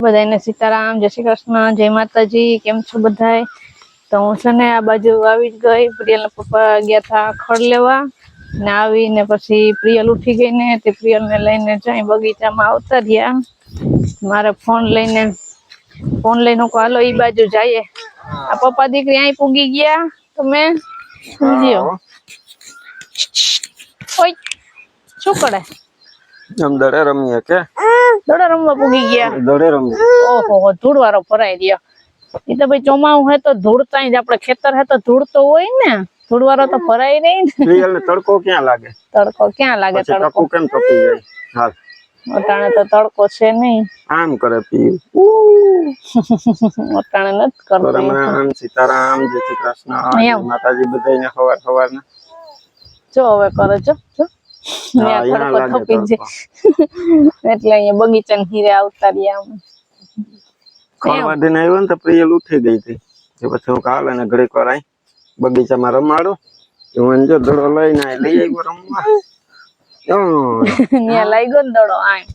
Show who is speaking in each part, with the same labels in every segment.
Speaker 1: બધાને સીતારામ જય શ્રી કૃષ્ણ જય માતાજી કેમ છો બધાય? તો હું છે ને આ બાજુ આવી જ ગઈ. પ્રિયલના પપ્પા ગયા હતા ખડ લેવા ને આવીને પછી પ્રિયલ ઉઠી ગઈ ને તે પ્રિયલને લઈને જઈ બગીચામાં આવતા રહ્યા. મારે ફોન લઈને ફોન લઈને હું હાલો એ બાજુ જઈએ. આ પપ્પા દીકરી અહીં પૂગી ગયા. તમે સમજ્યો? શું કરે?
Speaker 2: આમ દડે રમીએ કે?
Speaker 1: દડે રમવા પૂગી ગયા.
Speaker 2: દડે રમીએ.
Speaker 1: ઓહો ધૂળ વાળો ભરાઈ રહ્યો. એ તો ભાઈ ચોમાવું હોય તો ધૂળ ત્યાં જ આપણે ખેતર હે તો ધૂળ તો હોય ને. ધૂળ વાળો તો ભરાય નહીં ને.
Speaker 2: તડકો ક્યાં લાગે?
Speaker 1: તડકો ક્યાં લાગે? તડકો.
Speaker 2: કેમ કપી જાય? હાલ.
Speaker 1: અટાણે તો તડકો છે નહીં.
Speaker 2: આમ કરે પી
Speaker 1: અટાણે નથી કરતો.
Speaker 2: રામ રામ સીતારામ જય શ્રી કૃષ્ણ માતાજી બધાને સવાર સવાર ના
Speaker 1: જો હવે કરે જો જો. થપી જાય એટલે અહીંયા બગીચાના હીરે આવતા રહ્યા અમે
Speaker 2: ખોળવા આવ્યો ને તો પ્રિયલ ઉઠી ગઈ હતી. તો પછી હું કાલે ને ઘડીક વાર આઈ. બગીચામાં રમાડો. હું એને જો દડો લઈને લઈ આવ્યો રમવા.
Speaker 1: ત્યાં લાગ્યો ને દડો આય.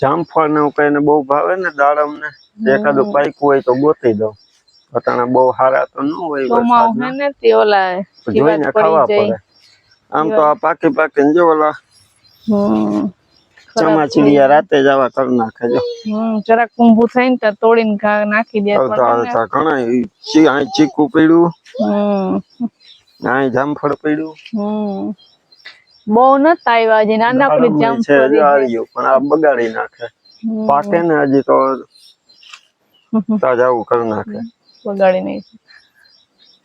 Speaker 2: જામફળ ને. એવું કઈને બહુ ભાવે ને દાડમ ને. એકાદું પાક્યું હોય તો ગોતી દઉં. અટાણા બહુ સારા તો ન હોય
Speaker 1: ચોમાવું હે ને તે ઓલા
Speaker 2: જોઈને ખાવા
Speaker 1: પડે.
Speaker 2: આમ તો આ પાકી પાકી જો ઓલા
Speaker 1: હમ.
Speaker 2: ચમાચીડિયા રાતે જવા કરી નાખે જો.
Speaker 1: હમ જરાક ઊંભું થઈને ને ત્યાં તોડીને ઘા નાખી દે
Speaker 2: ઘણા ચી અહીં ચીકુ પડ્યું.
Speaker 1: હમ.
Speaker 2: અહીં જામફળ પડ્યું.
Speaker 1: હમ. બહુ નતા આવ્યા હજી નાનકડી
Speaker 2: દાડમ
Speaker 1: જામ
Speaker 2: છે જો પણ આ બગાડી નાખે. પાકે ને હજી તો તાજા આવું કરી નાખે.
Speaker 1: બગાડી નહીં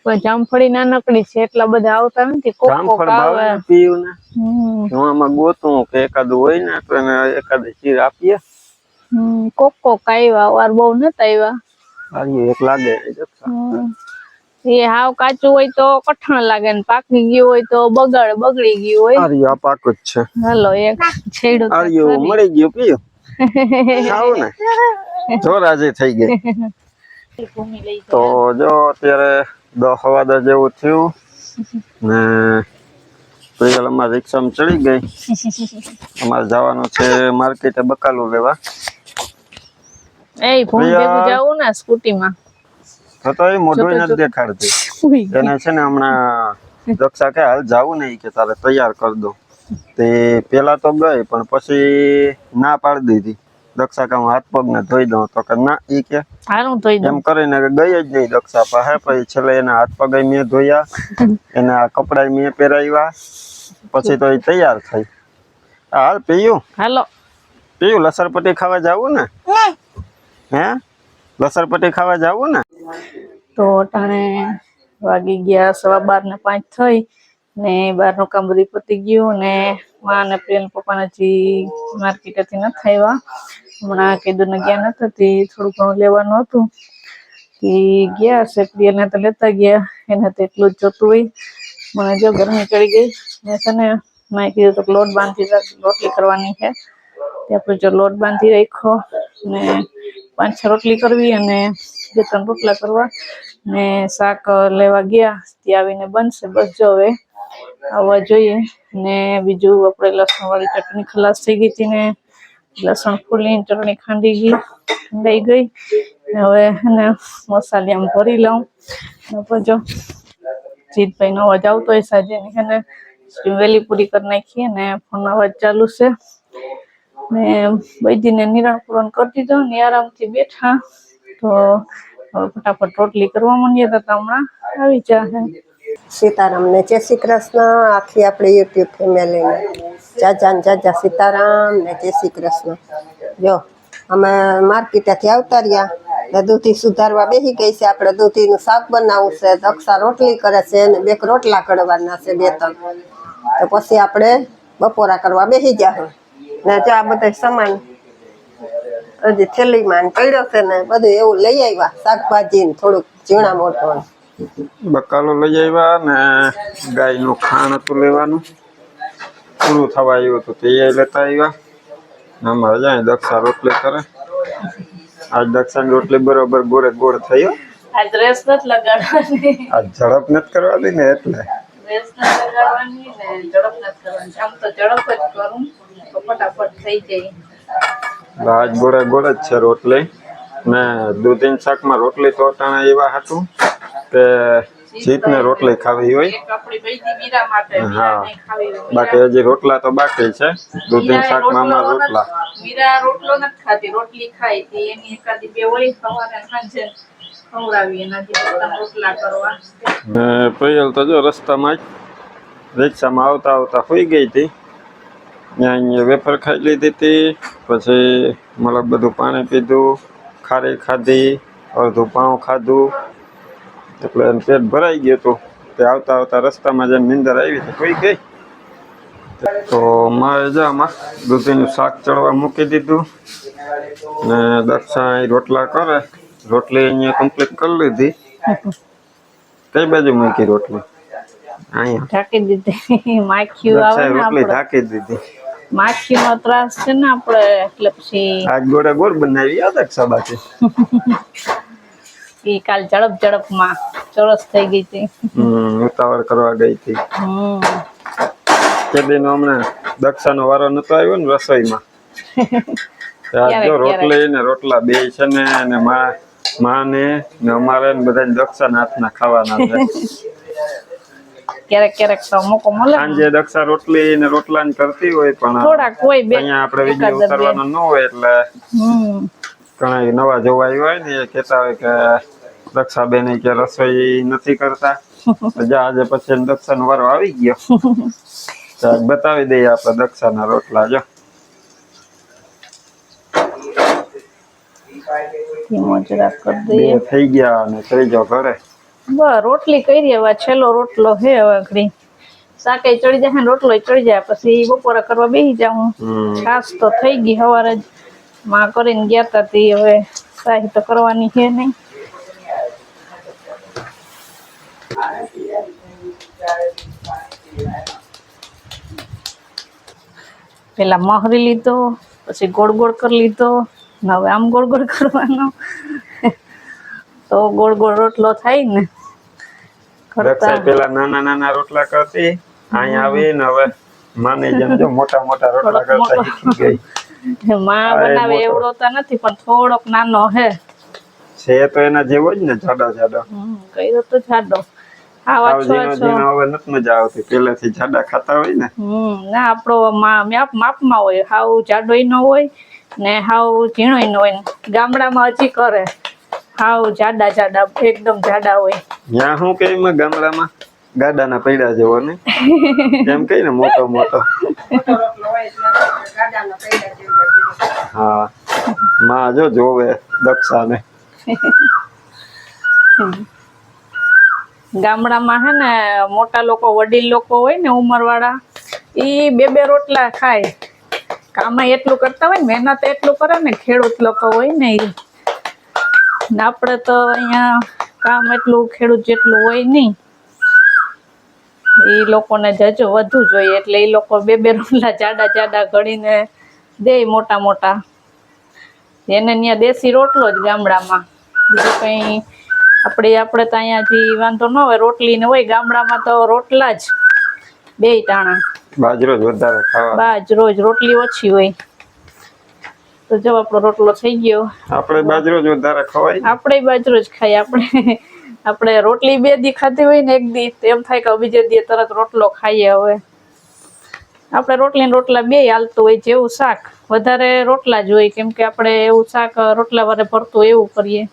Speaker 1: પણ જામફળી નાનકડી છે એટલા બધા આવતા નથી કોક કોક આવે.
Speaker 2: પીયું ને હું આમાં ગોતું કે એકાદું હોય ને તો એને એકાદ ચીર આપીએ.
Speaker 1: કોક કોક આવ્યા વાર બહુ નતા આવ્યા
Speaker 2: આવ્યું એક લાગે
Speaker 1: એ હાવ કાચું હોય તો કઠણ લાગે ને પાકી ગયું હોય તો બગાડ બગડી ગયું હોય.
Speaker 2: આર્યું આ પાકું જ છે.
Speaker 1: હાલો એક છેડું તો
Speaker 2: મળી ગયું પીયું. ખાવું ને. જો રાજી થઈ ગઈ. તો જો અત્યારે દસ હવા દસ જેવું થયું ને પ્રિયલ અમારે રિક્ષામાં ચડી ગઈ. અમારે જવાનું છે માર્કેટે બકાલું લેવા.
Speaker 1: એ ભૂમિ ભેગું જાવું ને સ્કૂટીમાં.
Speaker 2: તો તો એ મોઢું નથી દેખાડતી. એને છે ને હમણાં દક્ષા કે હાલ જાવું નહીં કે તારે તૈયાર કરી દો. તે પેલા તો ગઈ પણ પછી ના પાડી દીધી. દક્ષા કે હું હાથ પગ ને ધોઈ દઉં તો કે ના ઈ કે
Speaker 1: હારું ધોઈ દઉં.
Speaker 2: એમ કરીને કે ગઈ જ નહીં દક્ષા પાસે પછી છેલ્લે એના હાથ પગ મેં ધોયા એના કપડા મેં પહેરાવ્યા પછી તો એ તૈયાર થઈ. હાલ પીયું?
Speaker 1: હાલો.
Speaker 2: પીયું? લસરપટ્ટી ખાવા જાવું ને? હે? લસરપટ્ટી ખાવા જાવું ને?
Speaker 1: તો અટાણે વાગી ગયા સવા બાર ને પાંચ થઈ ને બહારનું કામ બધું પતી ગયું ને માં ને પ્રિયલ પપ્પાને હજી માર્કેટેથી નથી આવ્યા હમણાં કીધું ને ગયા નતા, તે થોડું ઘણું લેવાનું હતું. તે ગયા હશે પ્રિયલને તો લેતા ગયા, એને તો એટલું જ જોતું હોય. મને જો ગરમી ચડી ગઈ, મેં છે ને મેં કીધું તો લોટ બાંધી રોટલી કરવાની છે. તે આપણે જો લોટ બાંધી રાખ્યો ને પાંચ છ રોટલી કરવી અને બે ત્રણ રોટલા કરવા ને શાક લેવા ગયા ત્યાં આવીને બનશે. બસ જો હવે આવવા જોઈએ ને બીજું આપણે લસણ વાળી ચટણી ખલાસ થઈ ગઈ હતી ને લસણ ફૂલીને ચટણી ખાંડી ગઈ લઈ ગઈ. ને હવે એને મસાલી આમ ભરી લઉં. ને પછી જો જીતભાઈ નો અવાજ આવતો હોય સાંજે ને એને વેલી પૂરી કરી નાખીએ ને ફોન અવાજ ચાલુ છે. ને બૈદીને નિરાણ પૂરણ કરી દીધો ને આરામથી બેઠા. તો હવે ફટાફટ રોટલી કરવા માંડીએ તો હમણાં આવી જાહે
Speaker 3: સીતારામ ને જય શ્રી કૃષ્ણ. આખી આપણે યુટ્યુબ ફેમિલીને જાજા ને જાજા સીતારામ ને જય શ્રી કૃષ્ણ. જો, અમે માર્કેટેથી આવતા રહ્યા. ને દૂધી સુધારવા બેસી ગઈ છે. આપણે દૂધીનું શાક બનાવવું છે. દક્ષા રોટલી કરે છે અને બે રોટલા કડવાના છે બે ત્રણ. તો પછી આપણે બપોરા કરવા બેસી ગયા ને જો આ બધા સમાન હજી થેલીમાં પડ્યો છે ને બધું એવું લઈ આવ્યા. શાકભાજી ને થોડુંક ઝીણા મોટું.
Speaker 2: બકાલો લઈ આવ્યા ને ગાયનું ખાણ હતું લેવાનું. પૂરું થવા આવ્યું હતું તે લેતા આવ્યા. આમાં અમારે દક્ષા રોટલી કરે. આજ દક્ષાની રોટલી બરોબર ગોળે ગોળ થયો.
Speaker 1: આ ડ્રેસ નથી લગાડવાની.
Speaker 2: આ ઝડપ નથી કરવાની ને એટલે.
Speaker 1: ડ્રેસ નથી લગાડવાની ને ઝડપ નથી કરવાની. આમ તો ઝડપ જ કરું તો ફટાફટ થઈ જાય.
Speaker 2: એટલે આજ ગોળે ગોળ જ છે રોટલી. ને દૂધીન શાકમાં રોટલી તો અટાણા એવા હતું કે જીતને રોટલી ખાવી હોય. હા. બાકી હજી રોટલા તો બાકી છે. દૂધીન
Speaker 1: શાક
Speaker 2: અમારા રોટલા
Speaker 1: મીરા રોટલો. નથી ખાતી. રોટલી ખાય તે એની એકાદી બે હોય સવારે સાંજે
Speaker 2: પ્રિયલ તો જો રસ્તામાં જ રિક્ષામાં આવતા આવતા હોઈ ગઈ હતી. ત્યાં અહીંયા વેફર ખાઈ લીધી હતી. પછી મતલબ બધું પાણી પીધું. ખારી ખાધી. અડધું પાઉં ખાધું. એટલે એમ પેટ ભરાઈ ગયું હતું. તે આવતા આવતા રસ્તામાં જેમ નીંદર આવી તો કોઈ ગઈ. તો મારે જામાં દૂધીનું શાક ચડવા મૂકી દીધું. ને દક્ષા રોટલા કરે. રોટલી અહીંયા કમ્પ્લીટ કરી લીધી. કઈ બાજુ મૂકી રોટલી? અહીંયા.
Speaker 1: ઢાંકી દીધી. માખીઓ આવે ને
Speaker 2: રોટલી ઢાંકી દીધી.
Speaker 1: માખીનો ત્રાસ છે ને આપણે એટલે પછી
Speaker 2: આજ ગોળા ગોળ બનાવી યાદ દક્ષા બાકી.
Speaker 1: ઈ કાલ ઝડપ ઝડપમાં ચોરસ થઈ ગઈ હતી.
Speaker 2: ઉતાવળ કરવા ગઈ હતી.
Speaker 1: હમ.
Speaker 2: કેદીનો હમણાં દક્ષાનો વારો નતો આવ્યો ને રસોઈમાં. જો રોટલી ને રોટલા બે છે ને અને મા માને ને અમારે ને બધાને હાથ હાથના ખાવાના છે.
Speaker 1: ક્યારેક ક્યારેક તો મોકો મળે.
Speaker 2: સાંજે દક્ષા રોટલી ને રોટલા ને કરતી હોય પણ
Speaker 1: થોડાક કોઈ બે
Speaker 2: અહીંયા આપણે વીડિયો ઉતારવાનો ન હોય એટલે ઘણા નવા જોવા આવ્યા હોય ને એ કહેતા હોય કે દક્ષાબેન કે રસોઈ નથી કરતા. આજે પછી દક્ષા દક્ષાનો વારો આવી ગયો. બતાવી દઈએ આપણે દક્ષાના રોટલા જો.
Speaker 1: કરી દઈએ.
Speaker 2: થઈ ગયા અને ત્રીજો ઘરે.
Speaker 1: બસ રોટલી કરી હવે છેલ્લો રોટલો હે હવે ઘડી શાકે ચડી જાય રોટલો ચડી જાય પછી બપોરે કરવા બેસી જાઉં. છાશ તો થઈ ગઈ સવારે જ. માં કરીને ગયા તા તે હવે શાહી તો કરવાની છે નહીં. પેલા મહરી લીધો પછી ગોળ ગોળ કરી લીધો ને હવે આમ ગોળ ગોળ કરવાનો. તો ગોળ ગોળ રોટલો થાય ને.
Speaker 2: પેલા નાના નાના રોટલા કરતી અહીંયા આવીને હવે માની જેમ જો મોટા મોટા રોટલા કરતા શીખી ગઈ.
Speaker 1: માં બનાવે એવડો તો નથી પણ થોડોક નાનો હે.
Speaker 2: છે તો એના જેવો જ ને જાડો જાડો.
Speaker 1: કઈ તો જાડો. ગામડામાં હજી કરે. હાવ જાડા જાડા એકદમ જાડા હોય.
Speaker 2: ત્યાં હું કે એમાં ગામડામાં ગાડાના પૈડા જેવો ને? એમ કઈ ને મોટો મોટો. હા. માં જો જોવે દક્ષાને.
Speaker 1: ગામડામાં હે ને મોટા લોકો વડીલ લોકો હોય ને ઉંમરવાળા એ બે બે રોટલા ખાય. કામમાં એટલું કરતા હોય ને મહેનત એટલું કરે ને ખેડૂત લોકો હોય ને એ ને આપણે તો અહીંયા કામ એટલું ખેડૂત જેટલું હોય નહીં. એ લોકોને જજો વધુ જોઈએ એટલે એ લોકો બે બે રોટલા જાડા જાડા ઘડીને દે મોટા મોટા. એને ત્યાં દેશી રોટલો જ ગામડામાં. બીજું કંઈ આપણે આપણે તો અહીંયા વાંધો ન હોય રોટલી ને હોય ગામડામાં તો રોટલા જ. બે ટાણા.
Speaker 2: બાજરો જ વધારે ખાવા
Speaker 1: બાજ રોજ રોટલી ઓછી હોય. તો જો આપણો રોટલો થઈ ગયો.
Speaker 2: આપણે બાજરો જ વધારે ખવાય.
Speaker 1: આપણે બાજરો જ ખાઈએ. આપણે આપણે રોટલી બે દી ખાધી હોય ને એક દી એમ થાય કે બીજે દી તરત રોટલો ખાઈએ હવે. આપણે રોટલી રોટલા બે હાલતું હોય જેવું શાક. વધારે રોટલા જ હોય, કેમ કે આપણે એવું શાક રોટલા વારે ભરતું એવું કરીએ.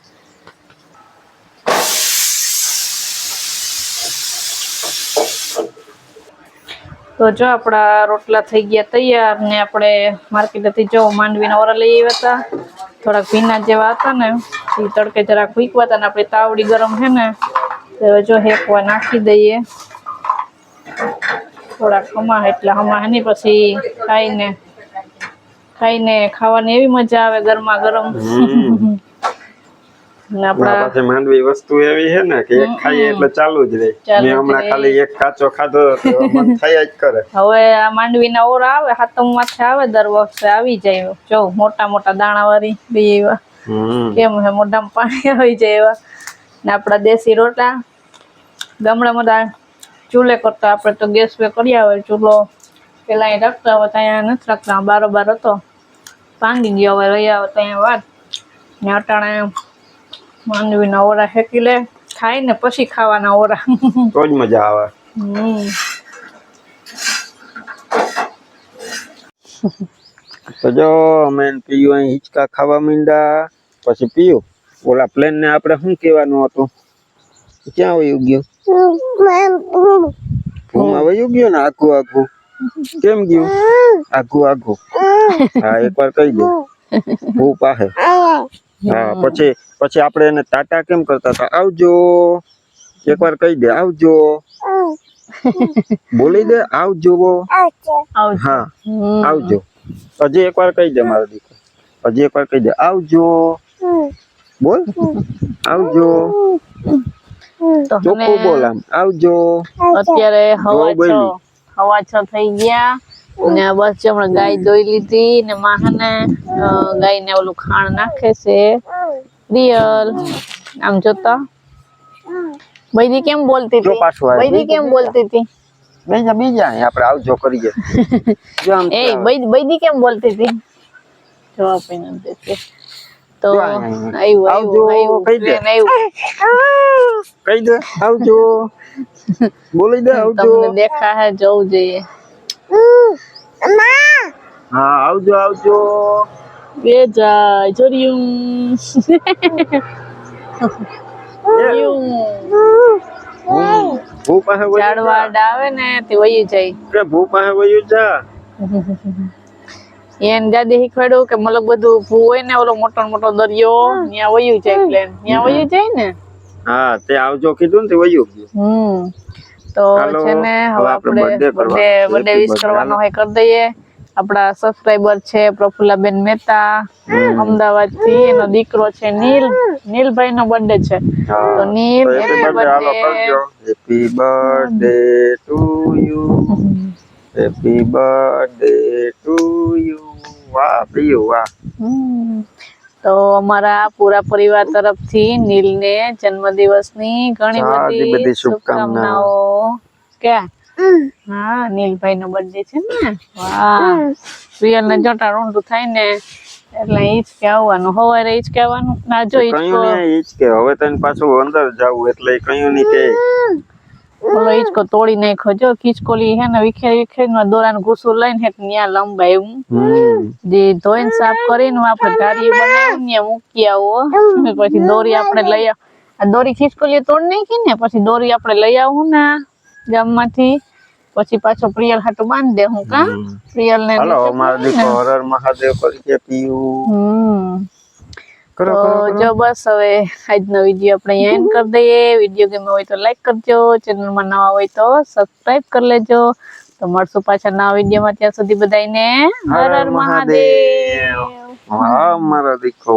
Speaker 1: તો જો આપણા રોટલા થઈ ગયા તૈયાર ને આપણે માર્કેટેથી જો માંડવીના ઓરા લઈ આવ્યા હતા. થોડાક ભીના જેવા હતા ને એ તડકે જરાક ભૂકવા હતા ને આપણે તાવડી ગરમ છે ને, તો જો હેકવા નાખી દઈએ થોડાક હમા એટલે હમા એની પછી ખાઈને ખાઈને ખાવાની એવી મજા આવે ગરમા ગરમ. ને આપણા
Speaker 2: માંડવી વસ્તુ એવી છે ને કે એક ખાઈએ એટલે ચાલુ જ રહે. મેં હમણાં ખાલી એક કાચો ખાધો મન થયા જ કરે.
Speaker 1: હવે આ માંડવીના ઓરા આવે હાથમ માથે આવે દર વર્ષે આવી જાય. જો મોટા મોટા દાણા વાળી બે એવા. કેમ હે મોઢામાં પાણી આવી જાય એવા. ને આપણા દેશી રોટલા. ગામડામાં બધા ચૂલે કરતા આપણે તો ગેસ પે કર્યા હોય ચૂલો પેલા અહીં રાખતા હોય ત્યાં નથી રાખતા. બારોબાર હતો. ભાંગી ગયો હવે રહ્યા હોય ત્યાં વાત. ને અટાણે માંડવીના ઓરા શેકી લે ખાઈ ને પછી ખાવાના ઓરા.
Speaker 2: તો જ મજા આવે. તો જો અમે પીયું અહીં હિંચકા ખાવા માંડ્યા પછી પીયું. ઓલા પ્લેન ને આપણે શું કહેવાનું હતું? ક્યાં વયું ગયું? ભૂમાં વયું ગયું ને આખું આખું કેમ ગયું? આખું આખું હા એકવાર કહી દે. ભૂ પાસે હા. પછી પછી આપણે એને ટાટા કેમ કરતા હતા? આવજો. એકવાર કહી દે આવજો. બોલી દે આવજો.
Speaker 1: આવજો.
Speaker 2: હા આવજો. હજી એકવાર કહી દે મારો દીકરો. હજી એકવાર કહી દે આવજો. બોલ. આવજો.
Speaker 1: તો
Speaker 2: ચોખ્ખું બોલ આમ. આવજો.
Speaker 1: અત્યારે હવા છ. હવા છ થઈ ગયા. ને બસ હમણાં ગાય દોઈ લીધી ને માહને ગાયને ઓલું ખાણ નાખે છે. રિયલ આમ જોતા. બૈદી કેમ બોલતી હતી? બૈદી કેમ બોલતી હતી?
Speaker 2: બીજા બીજા અહીં આપણે આવજો કરીએ. જો
Speaker 1: એ બૈદી કેમ બોલતી હતી? જવાબ આપી નથી તો આવ્યું
Speaker 2: આવજો, કહી દે.
Speaker 1: આવ્યું આવ્યું.
Speaker 2: કહી દે આવજો. બોલી દે આવજો.
Speaker 1: તમને દેખા હે જવું જોઈએ.
Speaker 2: હા આવજો આવજો.
Speaker 1: બે જાય જોરિયું જોરિયું.
Speaker 2: ભૂ ભૂ પાસે
Speaker 1: ઝાડવાડ આવે ને તે વયું જાય.
Speaker 2: કે ભૂ પાસે વયું જા.
Speaker 1: એને દાદી શીખવાડ્યું કે મતલબ બધું ભૂ હોય ને ઓલો મોટો મોટો દરિયો ત્યાં વયું જાય પ્લેન ત્યાં વયું જાય ને?
Speaker 2: હા તે આવજો કીધું ને તે વયું ગયું.
Speaker 1: હમ. તો છે ને હવે
Speaker 2: આપણે
Speaker 1: બર્થડે બર્થડે વિશ કરવાનો. હોય કરી દઈએ. આપણા સબસ્ક્રાઇબર છે પ્રફુલ્લાબેન મહેતા અમદાવાદથી એનો દીકરો છે નીલ. નીલભાઈ નો બર્થડે છે. તો Neel
Speaker 2: happy birthday
Speaker 1: to
Speaker 2: you happy birthday to you. વાહ પ્રિયુ વાહ.
Speaker 1: તો અમારા પૂરા પરિવાર તરફથી નીલને જન્મદિવસની ઘણી બધી
Speaker 2: બધી શુભકામનાઓ.
Speaker 1: કે? ક્યાં હા નીલભાઈ નો બર્થડે છે ને? વાહ. રિયલ ને જટા રૂંડું થાય ને એટલે એ જ કે આવવાનું હવારે એ જ કે આવવાનું ના જો એ જ
Speaker 2: કે હવે તને પાછું અંદર જવું એટલે કયું નહીં કે
Speaker 1: ઓલો ઈચકો તોડી નાખ્યો. જો ખીચકોલી હે ને વિખેરી વિખેરી દોરાનું ઘૂસું લઈને હે ન્યા લંબાય હું. જે ધોઈને સાફ કરીને આપણે ગાડી બનાવી ને મૂકી આવો પછી દોરી આપણે લઈ આવ આ દોરી ખીચકોલી તોડ નાખી ને પછી દોરી આપણે લઈ આવું ને ગામમાંથી. પછી પાછો પ્રિયલ હાટું બાંધી દે હું કા? પ્રિયલ ને
Speaker 2: હાલો
Speaker 1: ને.
Speaker 2: દીકરો હરર મહાદેવ કરી
Speaker 1: કે
Speaker 2: પીયું તો
Speaker 1: જો બસ હવે આજનો વીડિયો આપણે એન્ડ કરી દઈએ. વીડિયો ગમ્યો હોય તો લાઈક કરજો. ચેનલમાં નવા હોય તો સબસ્ક્રાઇબ કરી લેજો. તો મળશું પાછા નવા વિડીયોમાં. ત્યાં સુધી બધાને હર હર મહાદેવ.
Speaker 2: મારો દીકરો